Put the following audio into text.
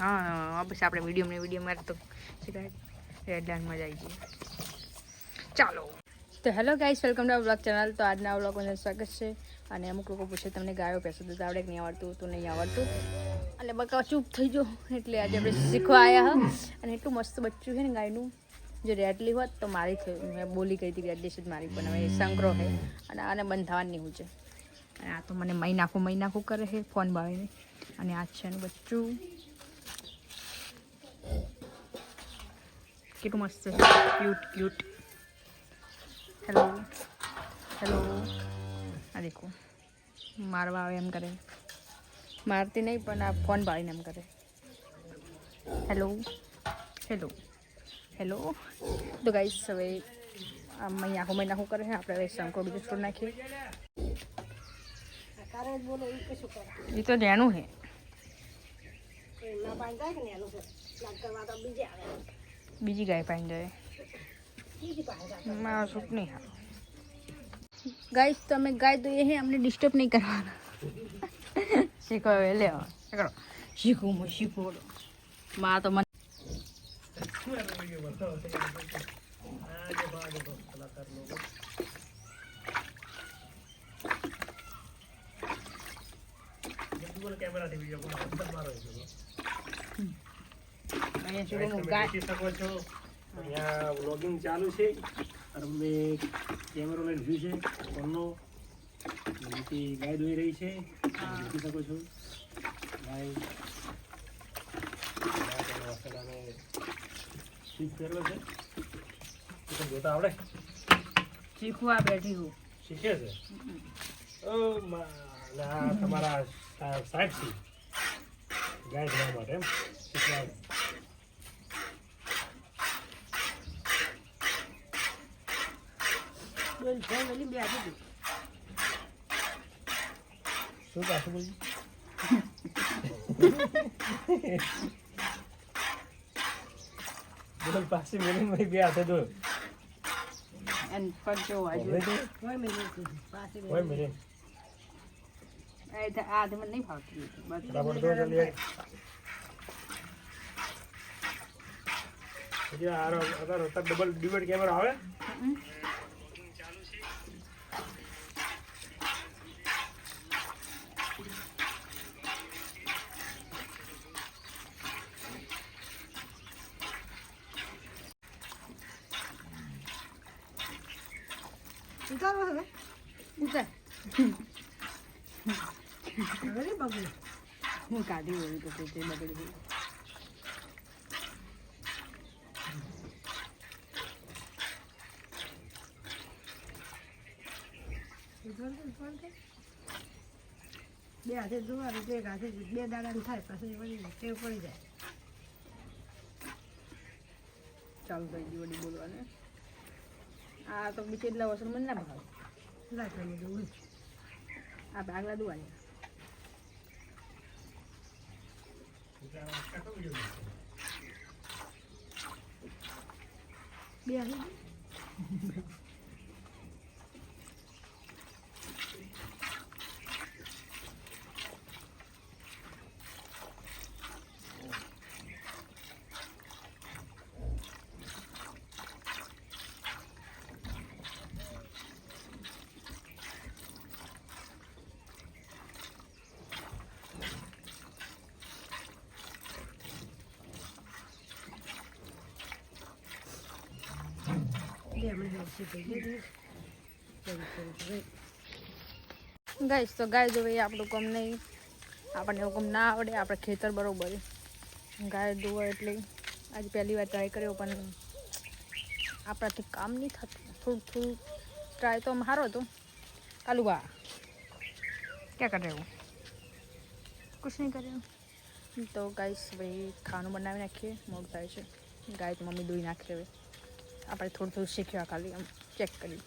હા પછી આપણે વીડિયો ને વીડિયો મારે તો રેડ મજા જાય છે ચાલો. તો hello guys, welcome to blog channel. તો આજના બ્લોગમાં સ્વાગત છે. અને અમુક લોકો પૂછે, તમને ગાયો પેસો દૂધ આવડે કે નહીં આવડતું? તો નહીં આવડતું. અને બકા ચૂપ થઈ ગયો એટલે આજે આપણે શીખવા આવ્યા અને એટલું મસ્ત બચ્ચું છે ને ગાયનું. જો રેડલી હોત તો મારી થયું મેં બોલી કહી હતી રેડલી જ મારી પણ હવે સંગ્રહ છે. અને આને બંધ થવાની હું છે. અને આ તો મને મહી નાખું મહી નાખું કરે છે, ફોન બાળીને. અને આ છે એનું બચ્ચું. કેટલું મસ્ત છે ક્યુટ ક્યુટ હેલો હેલો આ દેખો મારવા આવે એમ કરે મારતી નહીં પણ આ ફોન પાડીને એમ કરે હેલો હેલો હેલો તો ગાઈસ હવે આ અહીં આખું મહિના શું કરે છે આપણે હવે શંકો બીજું છોડ નાખીએ એ તો જાણું છે બીજી ગાય પાણી જાય મારો સૂટ નહીં હારો ગાય તમે ગાય તો એ હે અમને ડિસ્ટર્બ નહીં કરવાના. શીખો હવે લે હવે. કરો શીખું હું શીખું બોલો. માં તો મને અહીંયા સુધી હું ગાય દેખી શકો છો. અહીંયા વ્લોગિંગ ચાલુ છે. અને મેં કેમેરો લઈને જોયું છે. ફોનનો. બીજી ગાય દોઈ રહી છે. જોઈ શકો છો. ગાય કરેલો છે. એ જોતા આવડે? શીખવા બેઠી હું. શીખે છે? ઓ તમારા સાહેબ છે. ગાય ધોવા માટે એમ. શીખવા શું બોલ પાસે મેલીને વળી બે હાથે દો અને ફરજો હવે વાજુ તો હોય મેલીને આ તો મને નહીં ફાવતું. બસ ફટાફટ દો જલ્દી પછી આ રો- અગર અત્યારે ડબલ ડિબેટ કેમેરો આવે ઉતાર હું કાઢી વળી તો તે બગડી ગયું બે હાથે જોવાનું એક હાથે બે દાડાનું થાય પછી વળી ટેવ પડી જાય ચાલુ થઈ ગયું વળી બોલવાને આ તો બીજે એટલા વર્ષ મને ના ભાવે. આ બાગલા દુવાની. બે ગાઈશ તો ગાય એ આપણું કામ નહીં. આપણને એવું કામ ના આવડે, આપણે ખેતર બરોબર. ગાય દોવા એટલે આજે પહેલી વાર ટ્રાય કર્યો, પણ આપણાથી કામ નહીં થતું. થોડું થોડું ટ્રાય તો સારો હતો. કાલુ બા ક્યાં કરે એવું કુછ નહીં કરે તો ગાઈસ ભાઈ ખાવાનું બનાવી નાખીએ. મોડું થાય છે. ગાય તો મમ્મી દોઈ નાખી હવે. આપણે થોડું થોડું શીખ્યા ખાલી આમ ચેક કરી